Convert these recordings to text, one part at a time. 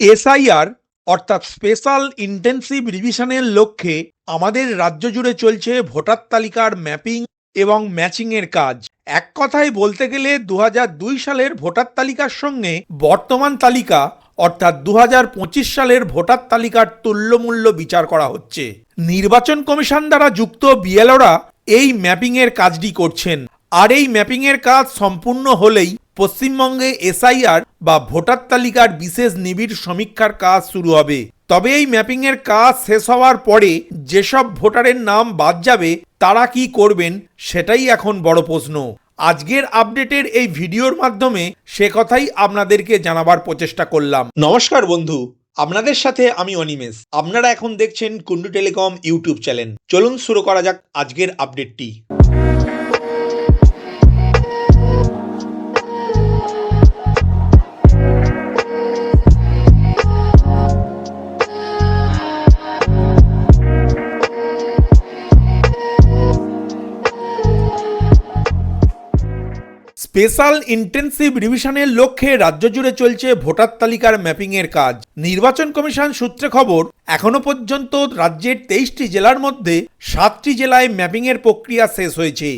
SIR, অর্থাৎ special intensive রিভিশনের লক্ষ্যে আমাদের রাজ্য জুড়ে চলছে ভোটার তালিকার ম্যাপিং এবং ম্যাচিংয়ের কাজ। এক কথায় বলতে গেলে দু হাজার দুই সালের ভোটার তালিকার সঙ্গে বর্তমান তালিকা, অর্থাৎ দু হাজার পঁচিশ সালের ভোটার তালিকার তুল্যমূল্য বিচার করা হচ্ছে। নির্বাচন কমিশন দ্বারা যুক্ত বিএলওরা এই ম্যাপিংয়ের কাজটি করছেন। আর এই ম্যাপিংয়ের কাজ সম্পূর্ণ হলেই পশ্চিমবঙ্গে এসআইআর বা ভোটার তালিকার বিশেষ নিবিড় সমীক্ষার কাজ শুরু হবে। তবে এই ম্যাপিংয়ের কাজ শেষ হওয়ার পরে যেসব ভোটারের নাম বাদ যাবে, তারা কি করবেন সেটাই এখন বড় প্রশ্ন। আজকের আপডেটের এই ভিডিওর মাধ্যমে সে কথাই আপনাদেরকে জানাবার প্রচেষ্টা করলাম। নমস্কার বন্ধু, আপনাদের সাথে আমি অনিমেষ। আপনারা এখন দেখছেন কুন্ডু টেলিকম ইউটিউব চ্যানেল। চলুন শুরু করা যাক আজকের আপডেটটি। স্পেশাল ইন্টেন্সিভ রিভিশনের লক্ষ্যে রাজ্য জুড়ে চলছে ভোটার তালিকার ম্যাপিংয়ের কাজ। নির্বাচন কমিশন সূত্রে খবর, এখনও পর্যন্ত রাজ্যের তেইশটি জেলার মধ্যে সাতটি জেলায় ম্যাপিংয়ের প্রক্রিয়া শেষ হয়েছে।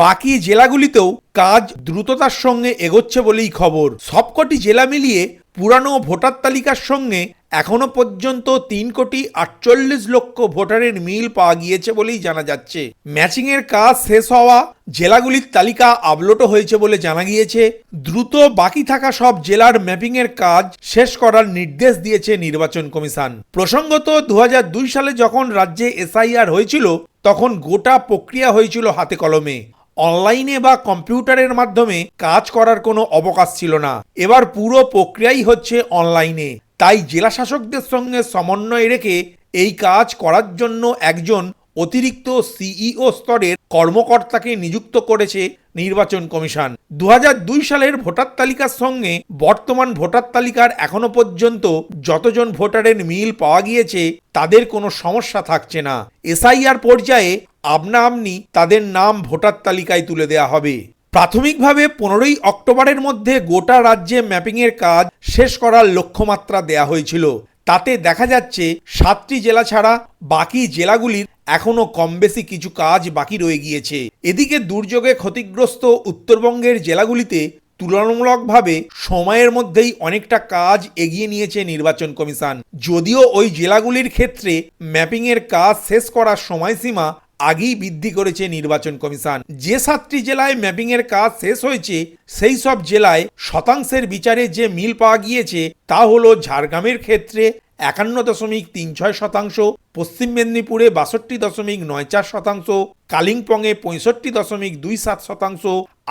বাকি জেলাগুলিতেও কাজ দ্রুততার সঙ্গে এগোচ্ছে বলেই খবর। সবকটি জেলা মিলিয়ে পুরানো ভোটার তালিকার সঙ্গে এখনও পর্যন্ত তিন কোটি আটচল্লিশ লক্ষ ভোটারের মিল পাওয়া গিয়েছে বলেই জানা যাচ্ছে। ম্যাচিংয়ের কাজ শেষ হওয়া জেলাগুলির তালিকা আপলোডও হয়েছে বলে জানা গিয়েছে। দ্রুত বাকি থাকা সব জেলার ম্যাপিংয়ের কাজ শেষ করার নির্দেশ দিয়েছে নির্বাচন কমিশন। প্রসঙ্গত দু হাজার দুই সালে যখন রাজ্যে এসআইআর হয়েছিল, তখন গোটা প্রক্রিয়া হয়েছিল হাতে কলমে। অনলাইনে বা কম্পিউটারের মাধ্যমে কাজ করার কোনো অবকাশ ছিল না। এবার পুরো প্রক্রিয়াই হচ্ছে অনলাইনে। তাই জেলা শাসকদের সঙ্গে সমন্বয় রেখে এই কাজ করার জন্য একজন অতিরিক্ত সিইও স্তরের কর্মকর্তাকে নিযুক্ত করেছে নির্বাচন কমিশন। দু হাজার দুই সালের ভোটার তালিকার সঙ্গে বর্তমান ভোটার তালিকার এখনও পর্যন্ত যতজন ভোটারের মিল পাওয়া গিয়েছে, তাদের কোনো সমস্যা থাকছে না। এসআইআর পর্যায়ে আপনা আপনি তাদের নাম ভোটার তালিকায় তুলে দেয়া হবে। প্রাথমিকভাবে পনেরোই অক্টোবরের মধ্যে গোটা রাজ্যে ম্যাপিংয়ের কাজ শেষ করার লক্ষ্যমাত্রা দেয়া হয়েছিল। তাতে দেখা যাচ্ছে, সাতটি জেলা ছাড়া বাকি জেলাগুলির এখনও কম বেশি কিছু কাজ বাকি রয়ে গিয়েছে। এদিকে দুর্যোগে ক্ষতিগ্রস্ত উত্তরবঙ্গের জেলাগুলিতে তুলনামূলকভাবে সময়ের মধ্যেই অনেকটা কাজ এগিয়ে নিয়েছে নির্বাচন কমিশন। যদিও ওই জেলাগুলির ক্ষেত্রে ম্যাপিংয়ের কাজ শেষ করার সময়সীমা আগেই বৃদ্ধি করেছে নির্বাচন কমিশন। যে সাতটি জেলায় ম্যাপিংয়ের কাজ শেষ হয়েছে, সেই সব জেলায় শতাংশের বিচারে যে মিল পাওয়া গিয়েছে, তা হলো ঝাড়গ্রামের ক্ষেত্রে একান্ন দশমিক তিন ছয় শতাংশ, পশ্চিম মেদিনীপুরে বাষট্টি দশমিক নয় চার শতাংশ, কালিম্পংয়ে পঁয়ষট্টি দশমিক দুই সাত শতাংশ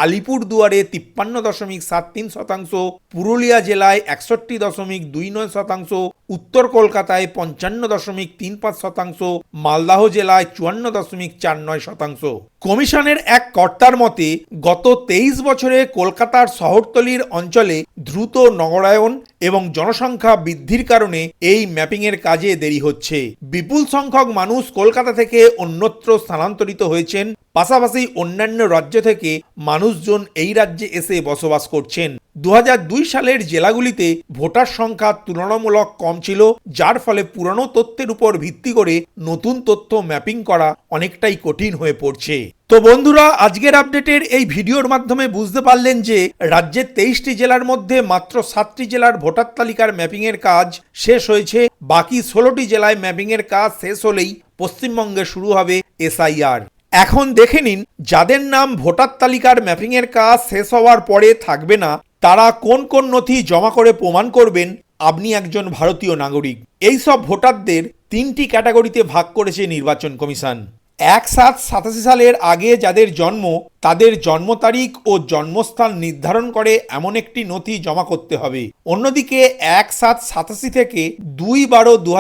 আলিপুর দুয়ারে তিপ্পান্ন দশমিক সাত তিন শতাংশ, পুরুলিয়া জেলায় একষট্টি দশমিক দুই নয় শতাংশ, উত্তর কলকাতায় পঞ্চান্ন দশমিক তিন পাঁচ শতাংশ, মালদাহ জেলায় চুয়ান্ন দশমিক চার নয় শতাংশ। কমিশনের এক কর্তার মতে, গত তেইশ বছরে কলকাতার শহরতলির অঞ্চলে দ্রুত নগরায়ন এবং জনসংখ্যা বৃদ্ধির কারণে এই ম্যাপিংয়ের কাজে দেরি হচ্ছে। বিপুল সংখ্যক মানুষ কলকাতা থেকে অন্যত্র স্থানান্তরিত হয়েছেন। পাশাপাশি অন্যান্য রাজ্য থেকে মানুষজন এই রাজ্যে এসে বসবাস করছেন। দু হাজার দুই সালের জেলাগুলিতে ভোটার সংখ্যা তুলনামূলক কম ছিল, যার ফলে পুরনো তথ্যের উপর ভিত্তি করে নতুন তথ্য ম্যাপিং করা অনেকটাই কঠিন হয়ে পড়ছে। তো বন্ধুরা, আজকের আপডেটের এই ভিডিওর মাধ্যমে বুঝতে পারলেন যে রাজ্যের তেইশটি জেলার মধ্যে মাত্র সাতটি জেলার ভোটার তালিকার ম্যাপিংয়ের কাজ শেষ হয়েছে। বাকি ষোলোটি জেলায় ম্যাপিংয়ের কাজ শেষ হলেই পশ্চিমবঙ্গে শুরু হবে এসআইআর। এখন দেখে নিন, যাদের নাম ভোটার তালিকার ম্যাপিংয়ের কাজ শেষ হওয়ার পরে থাকবে না তারা কোন কোন নথি জমা করে প্রমাণ করবেন, আপনি একজন ভারতীয় নাগরিক। এই সব ভোটারদের তিনটি ক্যাটাগরিতে ভাগ করেছে নির্বাচন কমিশন। এক সাত সাতাশি সালের আগে যাদের জন্ম, তাদের জন্ম তারিখ ও জন্মস্থান নির্ধারণ করে এমন একটি নথি জমা করতে হবে। অন্যদিকে এক সাত সাতাশি থেকে দুই বারো দু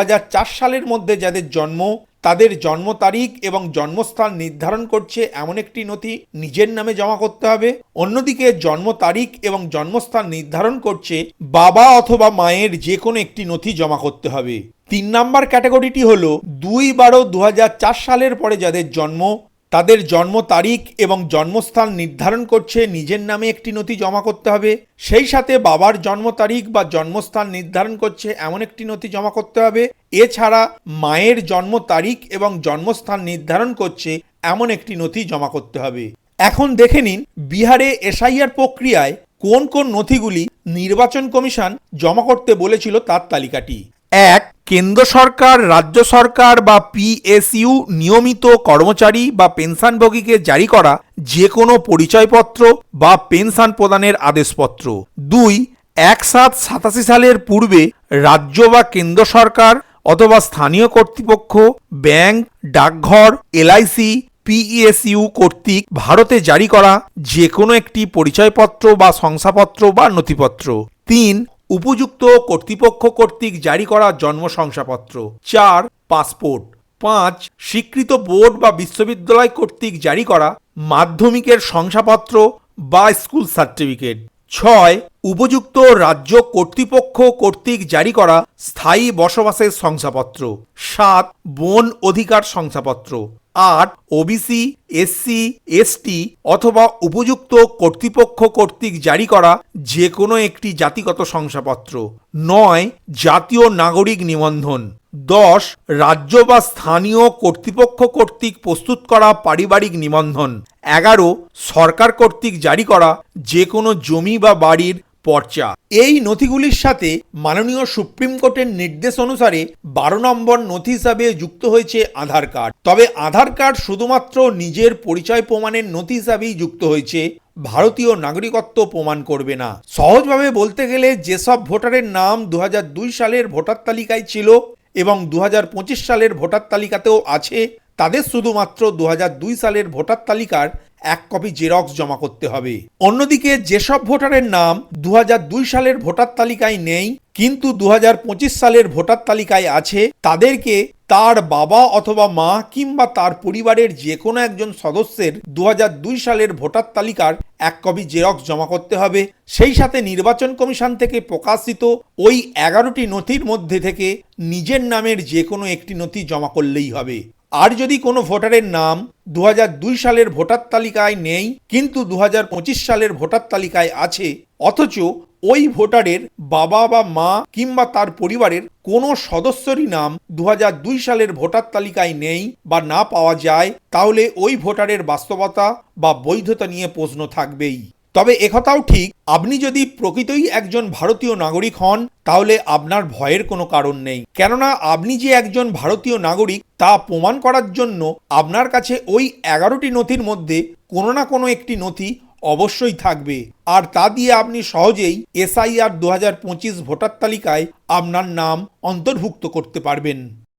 সালের মধ্যে যাদের জন্ম তাদের জন্ম তারিখ এবং জন্মস্থান নির্ধারণ করছে এমন একটি নথি নিজের নামে জমা করতে হবে। অন্যদিকে জন্ম তারিখ এবং জন্মস্থান নির্ধারণ করছে বাবা অথবা মায়ের যে কোনো একটি নথি জমা করতে হবে। তিন নাম্বার ক্যাটাগরিটি হল দুই বারো দু সালের পরে যাদের জন্ম তাদের জন্ম তারিখ এবং জন্মস্থান নির্ধারণ করছে নিজের নামে একটি নথি জমা করতে হবে। সেই সাথে বাবার জন্ম তারিখ বা জন্মস্থান নির্ধারণ করছে এমন একটি নথি জমা করতে হবে। এছাড়া মায়ের জন্ম তারিখ এবং জন্মস্থান নির্ধারণ করছে এমন একটি নথি জমা করতে হবে। এখন দেখে নিন, বিহারে এসআইআর প্রক্রিয়ায় কোন কোন নথিগুলি নির্বাচন কমিশন জমা করতে বলেছিল তার তালিকাটি। এক কেন্দ্র সরকার, রাজ্য সরকার বা পিএসইউ নিয়মিত কর্মচারী বা পেনশনভোগীকে জারি করা যে কোনো পরিচয়পত্র বা পেনশন প্রদানের আদেশপত্র। দুই এক সাত সাতাশি সালের পূর্বে রাজ্য বা কেন্দ্র সরকার অথবা স্থানীয় কর্তৃপক্ষ, ব্যাংক, ডাকঘর এলআইসি পিইএসইউ কর্তৃক ভারতে জারি করা যে কোনো একটি পরিচয়পত্র বা শংসাপত্র বা নথিপত্র। তিন উপযুক্ত কর্তৃপক্ষ কর্তৃক জারি করা জন্ম শংসাপত্র চার, পাসপোর্ট। পাঁচ, স্বীকৃত বোর্ড বা বিশ্ববিদ্যালয় কর্তৃক জারি করা মাধ্যমিকের শংসাপত্র বা স্কুল সার্টিফিকেট। ছয়, উপযুক্ত রাজ্য কর্তৃপক্ষ কর্তৃক জারি করা স্থায়ী বসবাসের শংসাপত্র। সাত, বন অধিকার শংসাপত্র। আট ওবিসি এসসি এসটি অথবা উপযুক্ত কর্তৃপক্ষ কর্তৃক জারি করা যে কোনো একটি জাতিগত শংসাপত্র। নয়, জাতীয় নাগরিক নিবন্ধন। দশ, রাজ্য বা স্থানীয় কর্তৃপক্ষ কর্তৃক প্রস্তুত করা পারিবারিক নিবন্ধন। এগারো, সরকার কর্তৃক জারি করা যে কোনো জমি বা বাড়ির পর্চা। এই নথিগুলির সাথে মাননীয় সুপ্রিম কোর্টের নির্দেশ অনুসারে বারো নম্বর নথি হিসাবে যুক্ত হয়েছে আধার কার্ড। তবে আধার কার্ড শুধুমাত্র নিজের পরিচয় প্রমাণের নথি হিসাবেই যুক্ত হয়েছে। ভারতীয় নাগরিকত্ব প্রমাণ করবে না। সহজভাবে বলতে গেলে যেসব ভোটারের নাম দু হাজার দুই সালের ভোটার তালিকায় ছিল এবং দু হাজার পঁচিশ সালের ভোটার তালিকাতেও আছে, তাদের শুধুমাত্র দু হাজার দুই সালের ভোটার তালিকার এক কপি জেরক্স জমা করতে হবে। অন্যদিকে যেসব ভোটারের নাম দু হাজার দুই সালের ভোটার তালিকায় নেই, কিন্তু দু হাজার পঁচিশ সালের ভোটার তালিকায় আছে, তাদেরকে তার বাবা অথবা মা কিংবা তার পরিবারের যে কোনো একজন সদস্যের দু হাজার দুই সালের ভোটার তালিকার এক কপি জেরক্স জমা করতে হবে। সেই সাথে নির্বাচন কমিশন থেকে প্রকাশিত ওই এগারোটি নথির মধ্যে থেকে নিজের নামের যে কোনো একটি নথি জমা করলেই হবে। আর যদি কোনো ভোটারের নাম দু হাজার দুই সালের ভোটার তালিকায় নেই, কিন্তু দু হাজার পঁচিশ সালের ভোটার তালিকায় আছে, অথচ ওই ভোটারের বাবা বা মা কিংবা তার পরিবারের কোনো সদস্যরই নাম দু হাজার দুই সালের ভোটার তালিকায় নেই বা না পাওয়া যায়, তাহলে ওই ভোটারের বাস্তবতা বা বৈধতা নিয়ে প্রশ্ন থাকবেই। তবে একথাও ঠিক, আপনি যদি প্রকৃতই একজন ভারতীয় নাগরিক হন, তাহলে আপনার ভয়ের কোনো কারণ নেই। কেননা আপনি যে একজন ভারতীয় নাগরিক, তা প্রমাণ করার জন্য আপনার কাছে ওই এগারোটি নথির মধ্যে কোনো না কোনো একটি নথি অবশ্যই থাকবে। আর তা দিয়ে আপনি সহজেই এসআইআর দু হাজার পঁচিশ ভোটার তালিকায় আপনার নাম অন্তর্ভুক্ত করতে পারবেন।